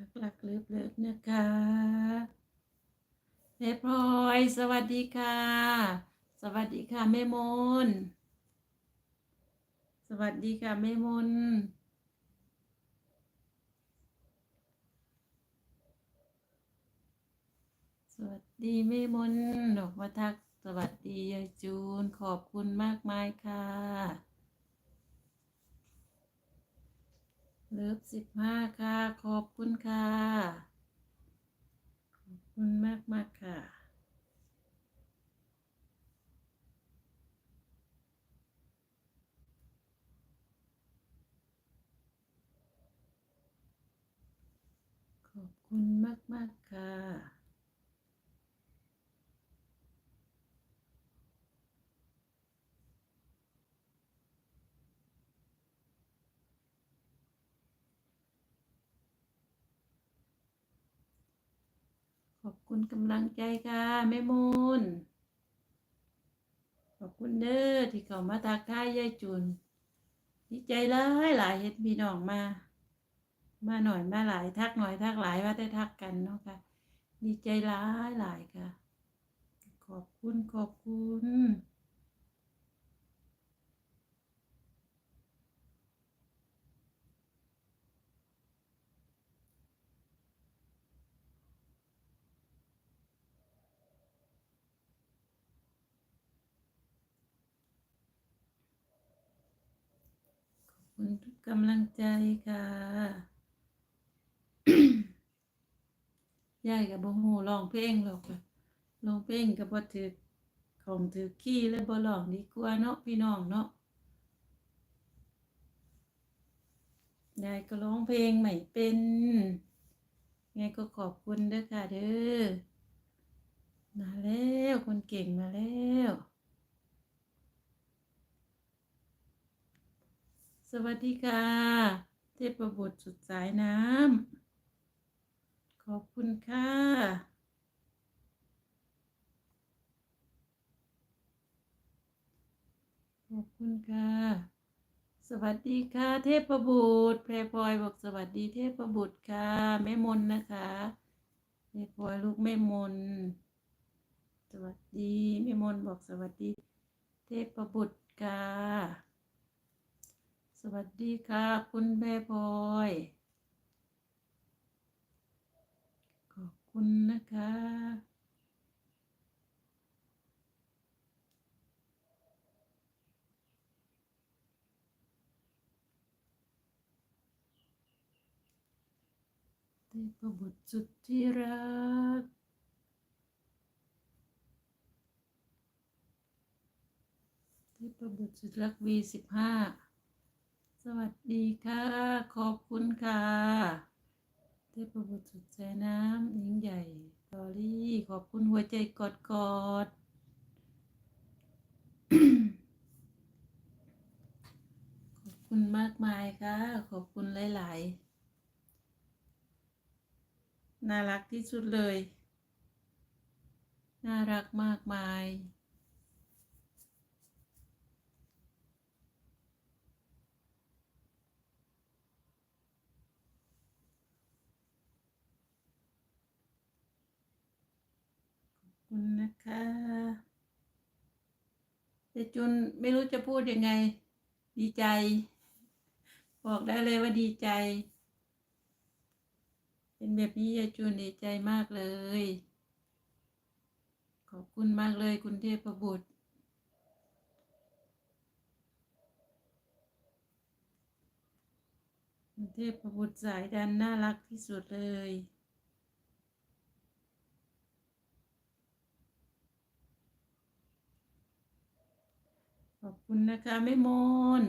รักรักเลิฟเลิฟนะคะแม่พลอยสวัสดีค่ะ สวัสดีค่ะแม่มนสวัสดีค่ะแม่มนสวัสดีแม่มนดอกมาทักสวัสดียายจูนขอบคุณมากมายค่ะ เลิฟสิบห้าค่ะ ขอบคุณค่ะ ขอบคุณมากมากค่ะ ขอบคุณมากมากค่ะ คุณกำลังใจค่ะแม่มูลขอบคุณเด้อที่เขามาทักทายยายจุนดีใจเลยหลายเฮ็ดมีน้องมา มาหน่อยมาหลายทักหน่อยทักหลายว่าได้ทักกันเนาะค่ะ ดีใจหลายหลายค่ะ ขอบคุณขอบคุณ คุณทุกกำลังใจค่ะยายกับบ่ฮู้ร้องเพลงหรอกค่ะร้องเพลงก็บ่ถือของถือขี้เลยบ่ร้องดีกว่าเนาะพี่น้องเนาะยายก็ร้องเพลงไม่เป็นไงก็ขอบคุณเด้อค่ะเด้อมาแล้วคนเก่งมาแล้ว สวัสดีค่ะ เทพบุตรสุดสายน้ำ ขอบคุณค่ะ ขอบคุณค่ะ สวัสดีค่ะ เทพบุตรแพรพลอยบอกสวัสดีเทพบุตรค่ะ แม่มนนะคะแพรพลอยลูกแม่มน สวัสดีแม่มนบอกสวัสดี เทพบุตรค่ะ สวัสดีค่ะ คุณแม่พลอย ขอบคุณนะคะ เทพบุตรสุดที่รักเทพบุตรสุดรักวีสิบห้า สวัสดีค่ะ ขอบคุณค่ะเทพบุตรสุดใจน้ำหญิงใหญ่ตอรี่ขอบคุณหัวใจกอดกอดขอบคุณมากมายค่ะ ขอบคุณหลาย ๆ น่ารักที่สุดเลย น่ารักมากมาย คุณนะคะเจจุนไม่รู้จะพูดยังไง ดีใจ บอกได้เลยว่าดีใจ เป็นแบบนี้ยายจูนดีใจมากเลย ขอบคุณมากเลยคุณเทพบุตรคุณเทพบุตรสายดันน่ารักที่สุดเลย อบคุณนะคะแม่มน